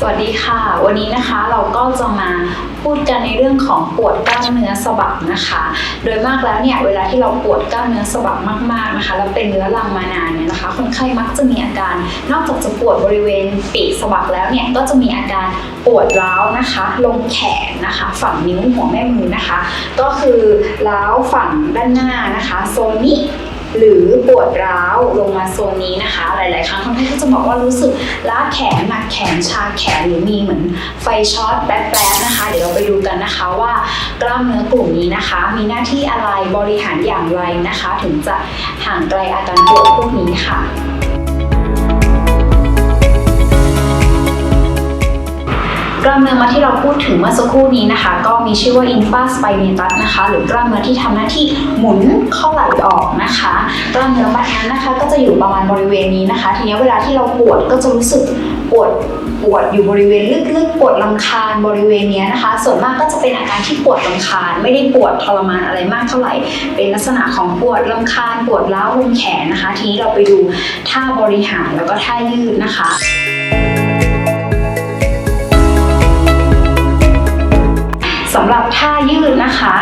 สวัสดีค่ะ วันนี้นะคะเราก็จะมาพูดกันในเรื่องของปวดกล้ามเนื้อสะบักนะคะ โดยมากแล้วเนี่ยเวลาที่เราปวดกล้ามเนื้อสะบักมากๆนะคะแล้วเป็นเนื้อรังมานานเนี่ยนะคะ คนไข้มักจะมีอาการ นอกจากจะปวดบริเวณปีกสะบักแล้วเนี่ยก็จะมีอาการปวดร้าวนะคะ ลงแขนนะคะ ฝั่งนิ้วหัวแม่มือนะคะ ก็คือร้าวฝั่งด้านหน้านะคะโซนนี้ หรือปวดร้าวลงมาโซนนี้นะคะ หลาย ๆ ครั้งคนไข้ก็จะบอกว่ารู้สึกล้าแขนหนักแขนชาแขนหรือมีเหมือนไฟช็อตแป๊บๆนะคะ เดี๋ยวเราไปดูกันนะคะว่ากล้ามเนื้อกลุ่มนี้นะคะ มีหน้าที่อะไรบริหารอย่างไรนะคะ ถึงจะห่างไกลอาการปวดพวกนี้ค่ะ กล้ามเนื้อมัดที่เราพูดถึงเมื่อสักครู่นี้นะคะ ก็มีชื่อว่า infra spinatus นะคะ หรือกล้ามเนื้อที่ทำหน้าที่หมุนข้าไหล่ออกนะคะ กล้ามเนื้อมัดนั้นนะคะ ก็จะอยู่ประมาณบริเวณนี้นะคะ ทีนี้เวลาที่เราปวดก็จะรู้สึกปวดปวดอยู่บริเวณลึกๆปวดลำคาญบริเวณนี้นะคะ ส่วนมากก็จะเป็นอาการที่ปวดลำคาญ ไม่ได้ปวดทรมานอะไรมากเท่าไหร่ เป็นลักษณะของปวดลำคาญปวดร้าวลงแขนนะคะ ทีนี้เราไปดูท่าบริหารแล้วก็ท่ายืดนะคะ สำหรับท่ายืดนะคะ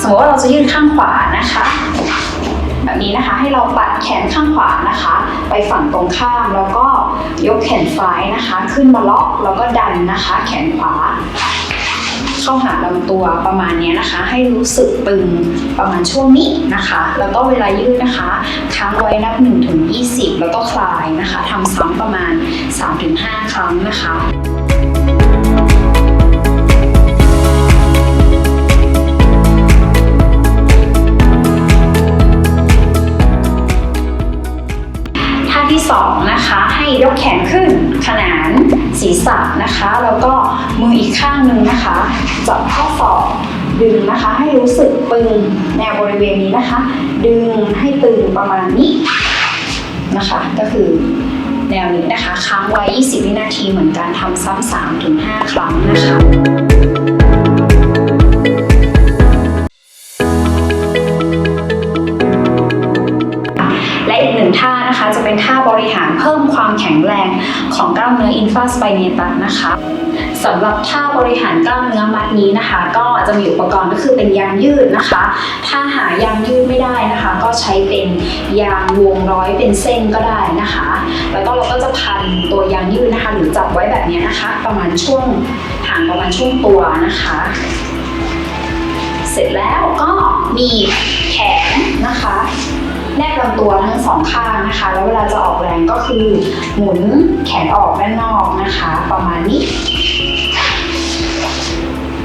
สมมติว่าเราจะยืดข้างขวานะคะ แบบนี้นะคะให้เราปัดแขนข้างขวานะคะ ไปฝั่งตรงข้ามแล้วก็ยกแขนซ้ายนะคะ ขึ้นมาล็อกแล้วก็ดันนะคะ แขนขวา เข้าหาลำตัวประมาณนี้นะคะ ให้รู้สึกตึงประมาณช่วงนี้นะคะ แล้วก็เวลายืดนะคะค้างไว้นับ1ถึง20 แล้วก็คลายนะคะทำซ้ำประมาณ 3-5 ครั้งนะคะ ยกแขนขึ้นขนานศีรษะนะคะ แล้วก็มืออีกข้างหนึ่งนะคะจับข้อศอกดึงนะคะ ให้รู้สึกตึงแนวบริเวณนี้นะคะ ดึงให้ตึงประมาณนี้นะคะ ก็คือแนวนี้นะคะ ค้างไว้ 20 วินาทีเหมือนกันทำซ้ำ3ถึง5ครั้งนะคะ ความแข็งแรงของกล้ามเนื้อ infra spinatus นะคะสำหรับท่าบริหารกล้ามเนื้อมัดนี้นะคะ ก็จะมีอุปกรณ์ก็คือเป็นยางยืดนะคะ ถ้าหายางยืดไม่ได้นะคะ ก็ใช้เป็นยางวงร้อยเป็นเส้นก็ได้นะคะ แล้วก็เราก็จะพันตัวยางยืดนะคะ หรือจับไว้แบบนี้นะคะ ประมาณช่วงห่างประมาณช่วงตัวนะคะ เสร็จแล้วก็มีำตัวทั้งสองข้างนะคะ แล้วเวลาจะออกแรงก็คือหมุนแขนออกด้านนอกนะคะ ประมาณนี้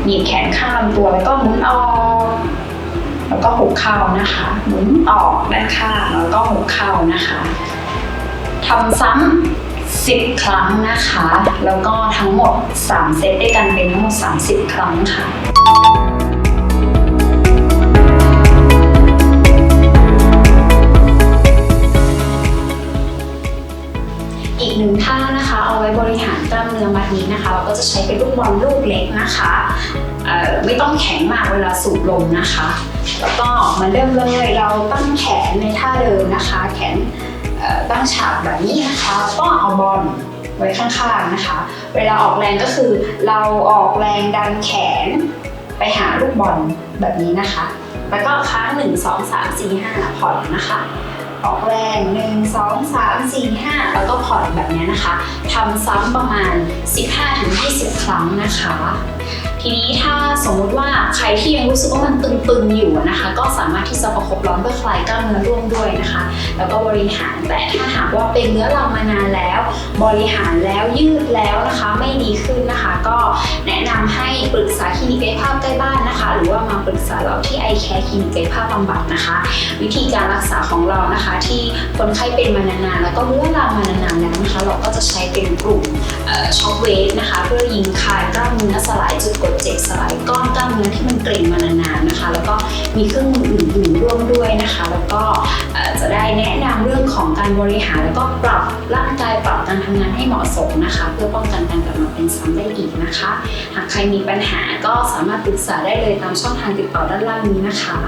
หนีบแขนข้างลำตัวแล้วก็หมุนออกแล้วก็หุบเข่านะคะหมุนออกด้านข้างแล้วก็หุบเข่านะคะทำซ้ำ10 ครั้งนะคะ แล้วก็ทั้งหมด 3 เซตด้วยกันเป็นทั้งหมด 30 ครั้งค่ะ นื้อมัดนี้นะคะ เราก็จะใช้เป็นลูกบอลลูกเล็กนะคะไม่ต้องแข็งมากเวลาสูบลมนะคะ แล้วก็มือนเดิมเลยเราตั้งแขนในท่าเดิมนะคะ แขนตั้งฉากแบบนี้นะคะแล้วก็เอาบอลไว้ข้างๆนะคะ เวลาออกแรงก็คือ เราออกแรงดันแขนไปหาลูกบอลแบบนี้นะคะ แล้วก็ค้างหนึ่งสองสามสี่ห้าผ่อนนะคะ ออกแรง1 2 3 4 5 แล้วก็ผ่อนแบบนี้นะคะทำซ้ำประมาณ 15-20 ครั้งนะคะ ทีนี้ถ้าสมมุติว่าใครที่ยังรู้สึกว่ามันตึงๆอยู่นะคะ ก็สามารถที่จะประคบร้อนเพื่อคลายกล้ามเนื้อร่วมด้วยนะคะ แล้วก็บริหารแต่ถ้าหากว่าเป็นเนื้อรังมานานแล้ว บริหารแล้วยืดแล้วนะคะ ไม่ดีขึ้น ก็แนะนำให้ปรึกษาคลินิกกายภาพใกล้บ้านนะคะ หรือว่ามาปรึกษาเราที่ i care คลินิกกายภาพบำบัดนะคะ วิธีการรักษาของเรานะคะ ที่คนไข้เป็นมานานๆแล้วก็เรื้อรังมานานๆแล้วนะคะ เราก็จะใช้เป็นกลุ่มช็อคเวฟนะคะ เพื่อยิงคายกล้ามเนื้อสลายจุดกดเจ็บสลายก้อนกล้ามเนื้อที่มันเกร็งมานานๆนะคะ แล้วก็มีเครื่องมืออื่นๆร่วมด้วยนะคะ แล้วก็ อ่อจะได้แนะนำเรื่องของการบริหารแล้วก็ปรับร่างกายปรับการทำงานให้เหมาะสมนะคะ เพื่อป้องกันการกลับมาเป็นซ้ำได้อีกนะคะ หากใครมีปัญหาก็สามารถปรึกษาได้เลยตามช่องทางติดต่อด้านล่างนี้นะคะ